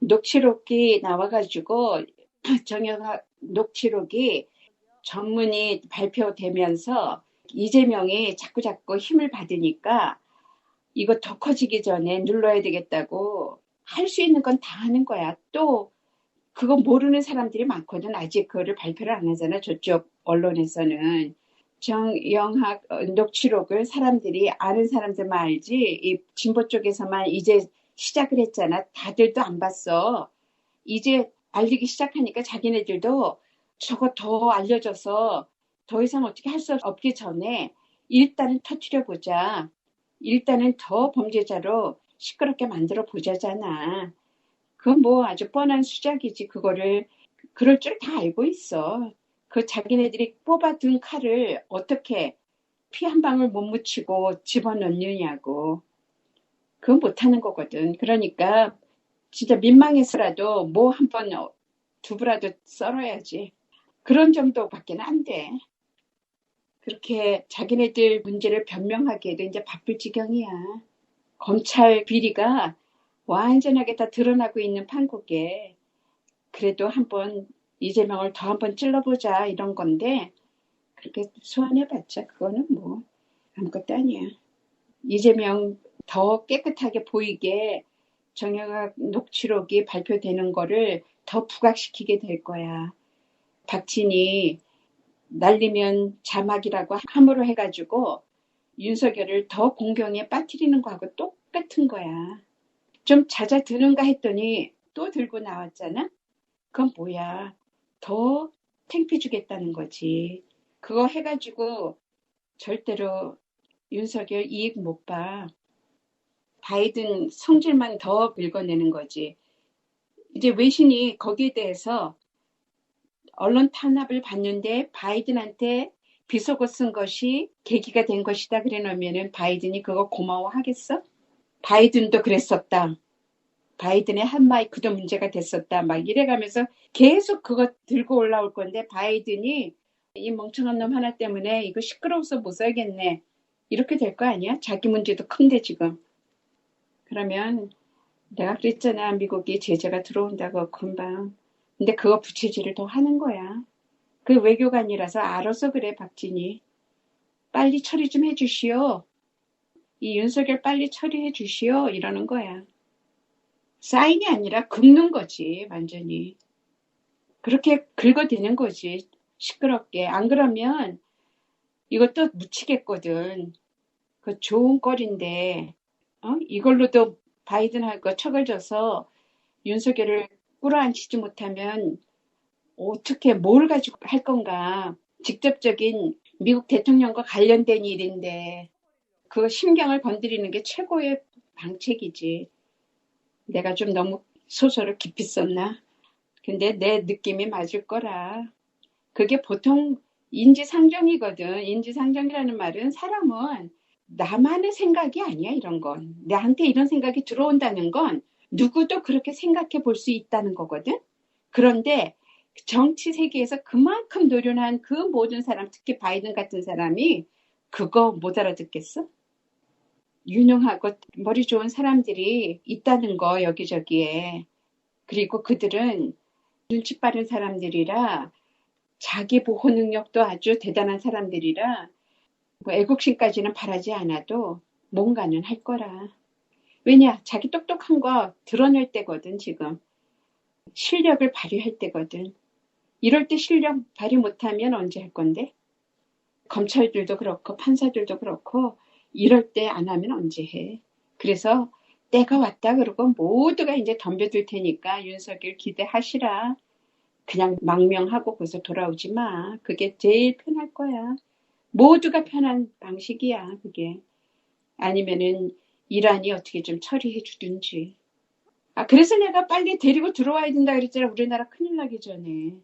녹취록이 나와가지고 정영학 녹취록이 전문이 발표되면서 이재명이 자꾸 자꾸 힘을 받으니까 이거 더 커지기 전에 눌러야 되겠다고 할 수 있는 건 다 하는 거야. 또 그거 모르는 사람들이 많거든. 아직 그거를 발표를 안 하잖아. 저쪽 언론에서는. 정영학 녹취록을 사람들이 아는 사람들만 알지 이 진보 쪽에서만 이제 시작을 했잖아. 다들도 안 봤어. 이제 알리기 시작하니까 자기네들도 저거 더 알려줘서 더 이상 어떻게 할 수 없기 전에 일단은 터트려 보자. 일단은 더 범죄자로 시끄럽게 만들어 보자잖아. 그건 뭐 아주 뻔한 수작이지. 그거를 그럴 줄 다 알고 있어. 그 자기네들이 뽑아둔 칼을 어떻게 피 한 방울 못 묻히고 집어넣느냐고. 그건 못하는 거거든. 그러니까 진짜 민망해서라도 뭐 한 번 두부라도 썰어야지. 그런 정도밖에 안 돼. 그렇게 자기네들 문제를 변명하기에도 이제 바쁠 지경이야. 검찰 비리가 완전하게 다 드러나고 있는 판국에 그래도 한번 이재명을 더 한번 찔러보자 이런 건데 그렇게 소환해봤자 그거는 뭐 아무것도 아니야. 이재명 더 깨끗하게 보이게 정영학 녹취록이 발표되는 거를 더 부각시키게 될 거야. 박진이 날리면 자막이라고 함으로 해가지고 윤석열을 더 공경에 빠뜨리는 거하고 똑같은 거야. 좀 잦아드는가 했더니 또 들고 나왔잖아? 그건 뭐야. 더 탱피 주겠다는 거지. 그거 해가지고 절대로 윤석열 이익 못 봐. 바이든 성질만 더 긁어내는 거지. 이제 외신이 거기에 대해서 언론 탄압을 받는데 바이든한테 비속어 쓴 것이 계기가 된 것이다 그래 놓으면은 바이든이 그거 고마워하겠어? 바이든도 그랬었다. 바이든의 한 마이크도 문제가 됐었다. 막 이래가면서 계속 그거 들고 올라올 건데 바이든이 이 멍청한 놈 하나 때문에 이거 시끄러워서 못 살겠네. 이렇게 될 거 아니야? 자기 문제도 큰데 지금. 그러면 내가 그랬잖아. 미국이 제재가 들어온다고 금방. 근데 그거 부채질을 더 하는 거야. 그 외교관이라서 알아서 그래 박진이. 빨리 처리 좀 해주시오. 이 윤석열 빨리 처리해 주시오. 이러는 거야. 사인이 아니라 긁는 거지 완전히. 그렇게 긁어대는 거지. 시끄럽게. 안 그러면 이것도 묻히겠거든. 그 좋은 꼴인데 어? 이걸로도 바이든하고 척을 져서 윤석열을 끌어안치지 못하면 어떻게 뭘 가지고 할 건가. 직접적인 미국 대통령과 관련된 일인데 그 심경을 건드리는 게 최고의 방책이지. 내가 좀 너무 소설을 깊이 썼나? 근데 내 느낌이 맞을 거라. 그게 보통 인지상정이거든. 인지상정이라는 말은 사람은 나만의 생각이 아니야, 이런 건. 나한테 이런 생각이 들어온다는 건 누구도 그렇게 생각해 볼 수 있다는 거거든. 그런데 정치 세계에서 그만큼 노련한 그 모든 사람, 특히 바이든 같은 사람이 그거 못 알아듣겠어? 유능하고 머리 좋은 사람들이 있다는 거 여기저기에. 그리고 그들은 눈치 빠른 사람들이라 자기 보호 능력도 아주 대단한 사람들이라 뭐 애국심까지는 바라지 않아도 뭔가는 할 거라. 왜냐? 자기 똑똑한 거 드러낼 때거든, 지금. 실력을 발휘할 때거든. 이럴 때 실력 발휘 못하면 언제 할 건데? 검찰들도 그렇고, 판사들도 그렇고, 이럴 때 안 하면 언제 해? 그래서 때가 왔다 그러고 모두가 이제 덤벼들 테니까 윤석열 기대하시라. 그냥 망명하고 거기서 돌아오지 마. 그게 제일 편할 거야. 모두가 편한 방식이야, 그게. 아니면은 이란이 어떻게 좀 처리해 주든지. 아, 그래서 내가 빨리 데리고 들어와야 된다 그랬잖아. 우리나라 큰일 나기 전에.